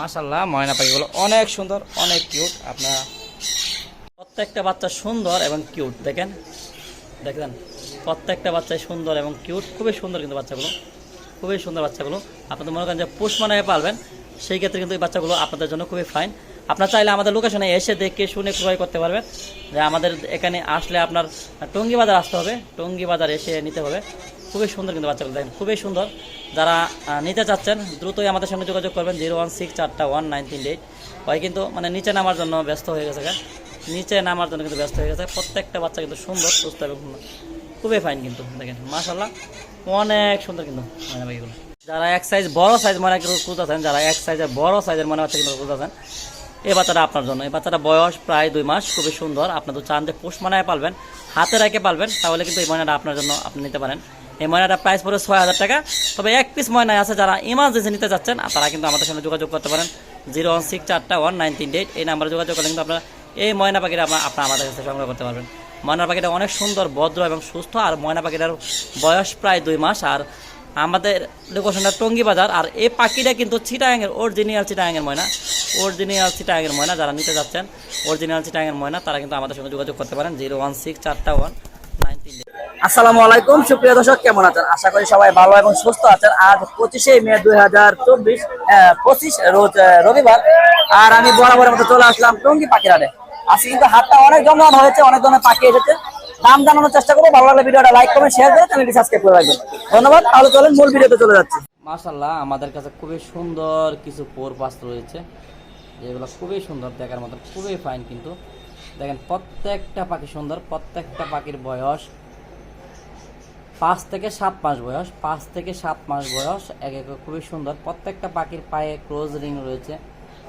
মাশাল্লাহ ময়না পাখিগুলো অনেক সুন্দর, অনেক কিউট আপনার প্রত্যেকটা বাচ্চা সুন্দর এবং কিউট দেখেন দেখেন, প্রত্যেকটা বাচ্চাই সুন্দর এবং কিউট খুবই সুন্দর কিন্তু বাচ্চাগুলো, খুবই সুন্দর বাচ্চাগুলো। আপনাদের মনে করেন যে পুষ মানে পালবেন, সেই ক্ষেত্রে কিন্তু এই বাচ্চাগুলো আপনাদের জন্য খুবই ফাইন আপনার চাইলে আমাদের লোকেশনে এসে দেখে, শুনে ক্রয় করতে পারবেন। যে আমাদের এখানে আসলে আপনার টঙ্গি বাজার আসতে হবে, টঙ্গি বাজার এসে নিতে হবে। খুবই সুন্দর কিন্তু বাচ্চাগুলো, দেখেন, খুবই সুন্দর। যারা নিতে চাচ্ছেন, দ্রুতই আমাদের সঙ্গে যোগাযোগ করবেন, জিরো ওয়ান সিক্স চারটা ওয়ান নাইন তিন এইট। ওই কিন্তু মানে নিচে নামার জন্য ব্যস্ত হয়ে গেছে গা। নিচে নামার জন্য কিন্তু ব্যস্ত হয়ে গেছে। প্রত্যেকটা বাচ্চা কিন্তু সুন্দর, সুস্থ এবং খুবই ফাইন কিন্তু, দেখেন মাশাল্লাহ অনেক সুন্দর কিন্তু ময়না পাখিগুলো যারা এক সাইজ বড় সাইজ মনে খুঁজতেছেন, যারা এক সাইজের বড় সাইজের মনে হচ্ছে কিন্তু খুঁজতেছেন এই বাচ্চাটা আপনার জন্য। এই বাচ্চাটা বয়স প্রায় দুই মাস, খুবই সুন্দর। আপনার তো চান যে পোষ মানায় পালবেন, হাতে রেখে পালবেন, তাহলে কিন্তু এই ময়নাটা আপনার জন্য আপনি নিতে পারেন। এই ময়নাটা প্রাইস পড়ে ছয় হাজার টাকা। তবে এক পিস ময়নায় আছে যারা ইমার্জেন্সি নিতে যাচ্ছেন তারা কিন্তু আমাদের সঙ্গে যোগাযোগ করতে পারেন। জিরো ওয়ান সিক্স চারটা ওয়ান নাইন তিন এইট এই নাম্বারে যোগাযোগ করলে কিন্তু আপনারা এই ময়না পাখিটা আপনার আমাদের কাছে সংগ্রহ করতে পারবেন। ময়না পাখিটা অনেক সুন্দর, ভদ্র এবং সুস্থ, আর ময়না পাখিটার বয়স প্রায় দুই মাস। আর আমাদের লোকেশনটা টঙ্গি বাজার আর এই পাখিটা কিন্তু চিটাঙ্গের অরিজিনাল চিটাঙ্গের ময়না। অরিজিনাল চিটাঙ্গের ময়না, যারা নিতে যাচ্ছেন অরিজিনাল চিটাঙ্গের ময়না, তারা কিন্তু আমাদের সঙ্গে যোগাযোগ করতে পারেন। জিরো ওয়ান সিক্স চারটা ওয়ান আসসালামু আলাইকুম, সুপ্রিয় দর্শক, কেমন আছেন? আশা করি সবাই ভালো এবং সুস্থ আছেন। আজ পঁচিশে মে দুই হাজার চব্বিশ পঁচিশ রোজ রবিবার। আর আমি বরাবরের মতো চলে আসলাম টঙ্গি পাখিরাটে আজকে কিন্তু হাতটা অনেক জমজমাট হয়েছে, অনেক ধরনের পাখি এসেছে। দাম জানানোর চেষ্টা করব। ভালো লাগলে ভিডিওটা লাইক, কমেন্ট শেয়ার করে চ্যানেলটি সাবস্ক্রাইব করে রাখবেন। ধন্যবাদ। তাহলে চলেন মূল ভিডিওতে চলে যাচ্ছি। মাশাল্লাহ আমাদের কাছে খুবই সুন্দর কিছু পোর পাস রয়েছে। যেগুলো খুবই সুন্দর, দেখার মতো, খুবই ফাইন কিন্তু। দেখেন, প্রত্যেকটা পাখি সুন্দর, প্রত্যেকটা পাখির বয়স পাঁচ থেকে সাত মাস বয়স, পাঁচ থেকে সাত মাস বয়স, এক এক খুবই সুন্দর। প্রত্যেকটা পাখির পায়ে ক্লোজ রিং রয়েছে।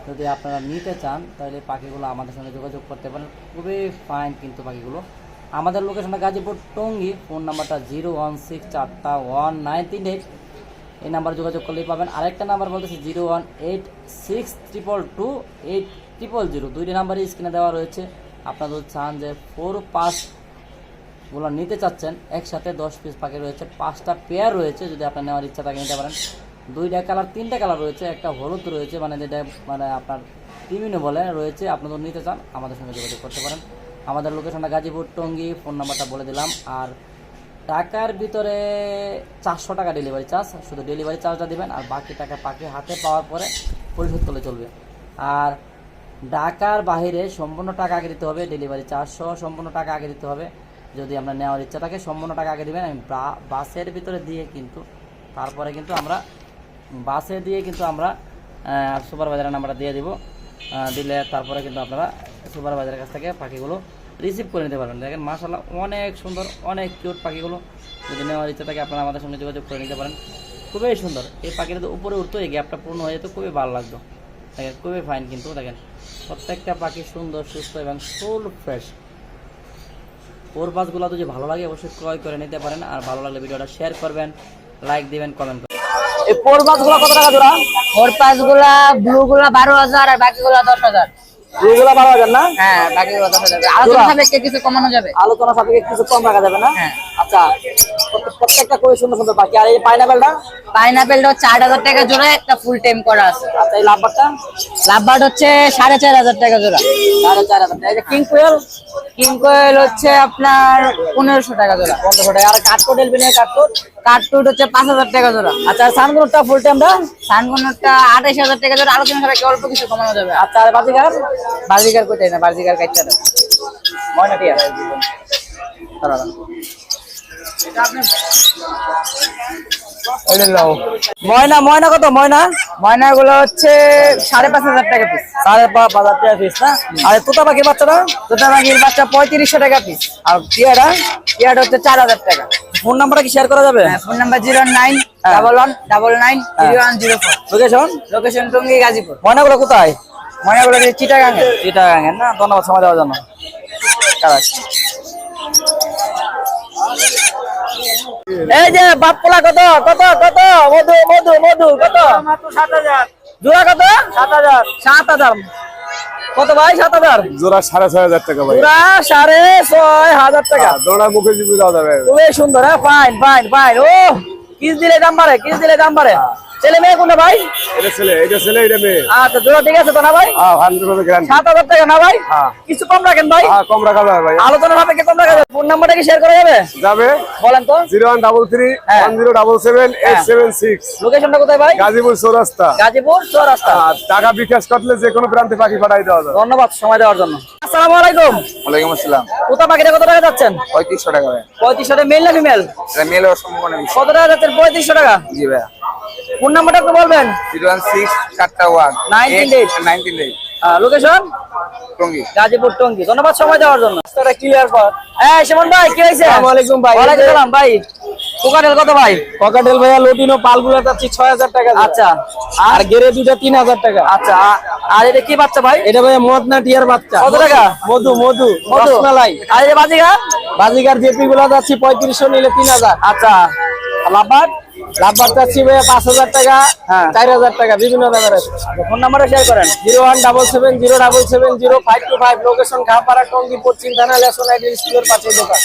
যদি আপনারা নিতে চান, তাহলে পাখিগুলো আমাদের সঙ্গে যোগাযোগ করতে পারেন। খুবই ফাইন কিন্তু পাখিগুলো। আমাদের লোকেশনটা গাজীপুর টঙ্গি ফোন নাম্বারটা জিরো ওয়ান সিক্স চারটা ওয়ান নাইন তিন এইট এই নাম্বার যোগাযোগ করলেই পাবেন। আরেকটা নাম্বার বলতেছি zero one eight six triple two eight triple zero দুইটা নাম্বারই স্ক্রিনে দেওয়া রয়েছে। আপনারা যদি চান যে ফোর পাঁচগুলো নিতে চাচ্ছেন, একসাথে দশ পিস পাখি রয়েছে, পাঁচটা পেয়ার রয়েছে, যদি আপনার নেওয়ার ইচ্ছা থাকে নিতে পারেন। দুইটা কালার তিনটা কালার রয়েছে, একটা হলুদ রয়েছে মানে যেটা মানে আপনার টিমিনো বলে, রয়েছে, আপনি যদি নিতে চান, আমাদের সঙ্গে যোগাযোগ করতে পারেন। আমাদের লোকেশনটা গাজীপুর, টঙ্গি ফোন নাম্বারটা বলে দিলাম। আর টাকার ভিতরে চারশো টাকা ডেলিভারি চার্জ শুধু ডেলিভারি চার্জটা দিবেন, আর বাকি টাকা পাখি হাতে পাওয়ার পরে পরিশোধ করলে চলবে। আর ঢাকার বাইরে সম্পূর্ণ টাকা আগে দিতে হবে ডেলিভারি চার্জ সহ সম্পূর্ণ টাকা আগে দিতে হবে। যদি আমরা নেওয়ার ইচ্ছা থাকে, সম্পূর্ণ টাকা আগে দিবেন। আমি বাসের ভিতরে দিয়ে কিন্তু, তারপরে কিন্তু আমরা, বাসে দিয়ে কিন্তু আমরা সুপারভাইজারের নাম্বারটা দিয়ে দিব। দিলে তারপরে কিন্তু আপনারা সুপারভাইজারের কাছ থেকে পাখিগুলো রিসিভ করে নিতে পারবেন। দেখেন মাসাল্লাহ অনেক সুন্দর, অনেক কিউট পাখিগুলো। যদি নেওয়ার ইচ্ছা থাকে, আপনারা আমাদের সঙ্গে যোগাযোগ করে নিতে পারেন। খুবই সুন্দর। এই পাখিটা তো উপরে উঠতো, এই গ্যাপটা পূর্ণ হয়ে যেত, খুবই ভালো লাগতো। দেখেন খুবই ফাইন কিন্তু, দেখেন, প্রত্যেকটা পাখি সুন্দর, সুস্থ এবং ফুল ফ্রেশ ওর বাসগুলো যদি ভালো লাগে, অবশ্যই ক্রয় করে নিতে পারেন। আর ভালো লাগলে ভিডিওটা শেয়ার করবেন লাইক দিবেন কমেন্ট করবেন। এই পোর বাসগুলো কত টাকা জোড়া ওর পাঁচগুলা ব্লু গুলো বারো হাজার আর বাকি গুলা দশ হাজার। এইগুলো বারো হাজার না? হ্যাঁ বাকি গুলা দশ হাজার আলোচনা সাপেক্ষে কিছু কমানো যাবে? আলোচনা সাপেক্ষে কিছু কম রাখা যাবে না? হ্যাঁ। আচ্ছা প্রত্যেক- প্রত্যেকটা খুবই সুন্দর সুন্দর আর এই পাইনাপেলটা পাইনাপেলটা হচ্ছে আট হাজার টাকা জোড়া একটা ফুল টাইম করা আছে। আচ্ছা এই লাভবারটা? লাভবার্ড হচ্ছে সাড়ে চার হাজার টাকা জোড়া। সাড়ে চার হাজার টাকা। এই যে কিং কোয়েল কিং কোয়েল হচ্ছে আপনার পনেরোশো টাকা জোড়া। পনেরোশো টাকা। আর কাঠকোট এলবিনে কাঠকোট? কাঠটুট হচ্ছে পাঁচ হাজার টাকা জোড়া। আচ্ছা সানগুলোটা ফুল টাইমটা সানগুনটা আঠাশ হাজার টাকা জোড়া আলোচনা অল্প কিছু কমানো যাবে? আচ্ছা আর বাজিকার বার্জিকার কোথায় না। এই নাও। ময়না ময়না কত? ময়না? ময়না গুলো হচ্ছে সাড়ে পাঁচ হাজার টাকা পিস সাড়ে পাঁচ হাজার টাকা পিস না? আর তোতা পাখি বাচ্চাটা? তোতা পাখির বাচ্চা পঁয়ত্রিশশো টাকা পিস আর টিয়াটা ইয়াটা হচ্ছে চার হাজার টাকা। ফোন নাম্বারটা কি শেয়ার করা যাবে? Phone number zero nine double one double nine three one zero four. Location location Tongi Gazipur. ময়নাগুলো কোথায়? ময়নাগুলো চিটাগাঙ্গে এটা গাঙের না? ধন্যবাদ সময় দেওয়ার জন্য। এই যে বাপ বাপলা কত? কত কত? মধু মধু মধু কত? সাত হাজার। জোড়া কত? সাত হাজার। সাত হাজার। কত ভাই? সাত হাজার। জোড়া সাড়ে ছয় হাজার টাকা ভাই। জোড়া সাড়ে ছয় হাজার টাকা। জোড়া মুখে জিবি দেওয়া যাবে। খুবই সুন্দর হ্যাঁ? ফাইন ফাইন ফাইন ও কিস দিলে দাম বাড়ে কিস দিলে দাম বাড়ে? ছেলে মেয়ে কোনটা ভাই? এটা ছেলে এটা ছেলে এটা মেয়ে। আচ্ছা জোড়া ঠিক আছে তো না ভাই? হ্যাঁ হান্ড্রেড পার্সেন্ট গ্যারান্টি সাত হাজার টাকা না ভাই? হ্যাঁ। কিছু কম রাখেন ভাই। হ্যাঁ কম রাখা যাবে ভাই। আলোচনা হবে কি কম রাখা যাবে ফোন নাম্বারটা কি শেয়ার করা যাবে? যাবে। বলেন তো। থ্রি হ্যাঁ। লোকেশনটা কোথায় ভাই? গাজীপুর চৌরাস্তা। গাজীপুর চৌরাস্তা। আর টাকা বিকাশ করলে যে কোনো প্রান্তে পাখি পাঠাই দেওয়া যাবে। ধন্যবাদ সময় দেওয়ার জন্য। আসসালামু আলাইকুম। ওয়ালাইকুম আসসালাম। কোথা পাখিটা কত টাকা যাচ্ছেন? পঁয়ত্রিশশো টাকা ভাই। পঁয়ত্রিশশো টাকা মেল না ফিমেল? এটা মেল সম্ভাবনা বেশি। কত টাকা যাচ্ছেন? পঁয়ত্রিশশো টাকা। জি ভাইয়া। ফোন নাম্বারটা একটু বলবেন? জিরো ওয়ান সিক্স চারটা one. 19 nineteen eight location Tongi. Gazipur Tongi. ধন্যবাদ সময় দেওয়ার জন্য। রাস্তাটা ক্লিয়ার কর। হ্যাঁ সুমন ভাই কি হয়েছে? আসসালামু আলাইকুম ভাই। ওয়ালাইকুম সালাম ভাই। কোকাটেল কত ভাই? ককাটেল ভাইয়া লটিনো পালগুলা যাচ্ছি ছয় হাজার টাকা আচ্ছা। আর গেরে দুটা তিন হাজার টাকা। আচ্ছা আ- আর এটা কি বাচ্চা ভাই? এটা ভাইয়া মদনা টিয়ার বাচ্চা। কত টাকা? মধু মধু রসমালাই। আর এই বাজিকার জেপি গুলা যাচ্ছি পঁয়ত্রিশশো নিলে তিন হাজার। আচ্ছা। লাভবার চাচ্ছি ভাইয়া পাঁচ হাজার টাকা হ্যাঁ। চার হাজার টাকা বিভিন্ন দামের আছে। ফোন নাম্বারটা শেয়ার করেন। Zero one double seven zero double seven zero five two five location Khapara Tongi পশ্চিম থানা লেসন আইডি স্কুলের পাশে দোকান।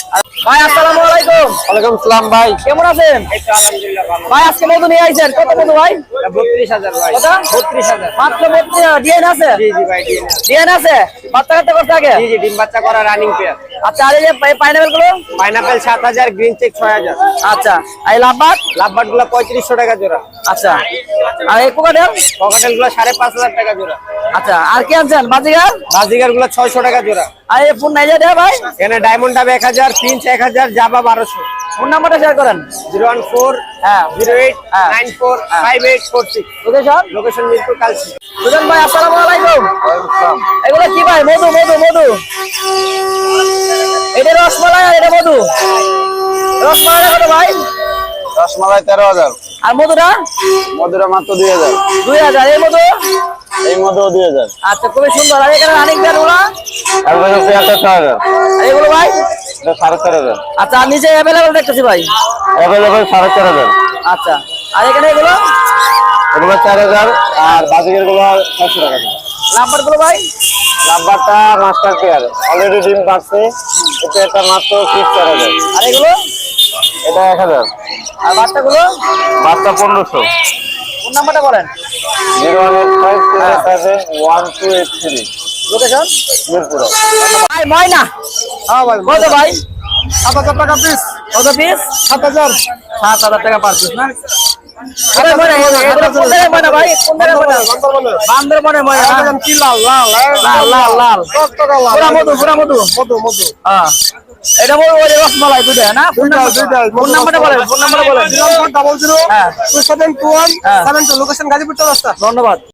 ভাই আসসালামু আলাইকুম। ওয়ালাইকুম সালাম ভাই। কেমন আছেন? ভাই আজকে মধু নিয়ে আইছেন। কত মধু ভাই? বত্রিশ হাজার ভাই। কত? বত্রিশ হাজার। মাত্র বত্রিশ ডিএন আছে? জি জি ভাই ডিএন আছে? বাচ্চা কাচ্চা করতে আগে? জি জি ডিম বাচ্চা করা রানিং পেয়ার আচ্ছা আর এই যে পাইনাপেলগুলো? পাইনাপেল সাত হাজার গ্রিন চেক ছয় হাজার। আচ্ছা আর এই লাভবাট লাভবারগুলা পঁয়ত্রিশশো টাকা জোড়া। আচ্ছা আর এই কোকাটেল ককাটেলগুলা সাড়ে পাঁচ হাজার টাকা জোড়া। আচ্ছা আর কি আনছেন? বাজিগার? বাজিগারগুলা ছয়শো টাকা জোড়া। আর এই ফোন নাই যায় ভাই? এখানে ডায়মন্ড ডাব এক হাজার পিঞ্চ এক হাজার জাবা বারোশো। ফোন নাম্বারটা শেয়ার করেন। জিরো ওয়ান ফোর হ্যাঁ। জিরো এইট হ্যাঁ। Nine four five eight four six. Location location Mirpur Kalshi. Sujon ভাই আসসালামু আলাইকুম। এগুলো কি ভাই? মধু মধু মধু। এটা রসমালাই আর এটা মধু। রসমালাই কত ভাই? রসমালাই তেরো হাজার। আর মধুটা? মধুরা মাত্র দুই হাজার। দুই হাজার। এই মধু? এই মধু দুই হাজার। আচ্ছা খুবই সুন্দর। আর এখানে রানিং প্যান আর এগুলো ভাই? এটা সাড়ে চার হাজার। আচ্ছা নিচে অ্যাভেলেবেল দেখতেছি ভাই? অ্যাভেলেবেল সাড়ে চার হাজার। আচ্ছা আর এখানে এগুলো? এগুলো চার হাজার আর বাজিকেরগুলো ছয়শো টাকা। নাম্বারগুলো ভাই? নাম্বারটা মাস্টার পেয়ার অলরেডি ডিম পাচ্ছে এটা একটা মাত্র ফিক্স চার হাজার। আর এগুলো? এটা এক হাজার। আর বাচ্চাগুলো? বাচ্চা পনেরোশো। ফোন নাম্বারটা বলেন। Zero one eight five one two eight three. Location মিরপুরে। ভাই ময়না। হ্যাঁ ভাই কত ভাই? সাত হাজার টাকা পিস কত পিস সাত হাজার। সাত হাজার টাকা পার পিস না হ্যাঁ। এটা মধু, ওই রসমালাই দুইটা, না? ফোন নাম্বার- ফোন নাম্বারটা বলেন, ফোন নাম্বারটা বলেন। ডাবল জিরো হ্যাঁ। টু সেভেন টু ওয়ান হ্যাঁ। Seven two location Gazipur Chowrasta ধন্যবাদ।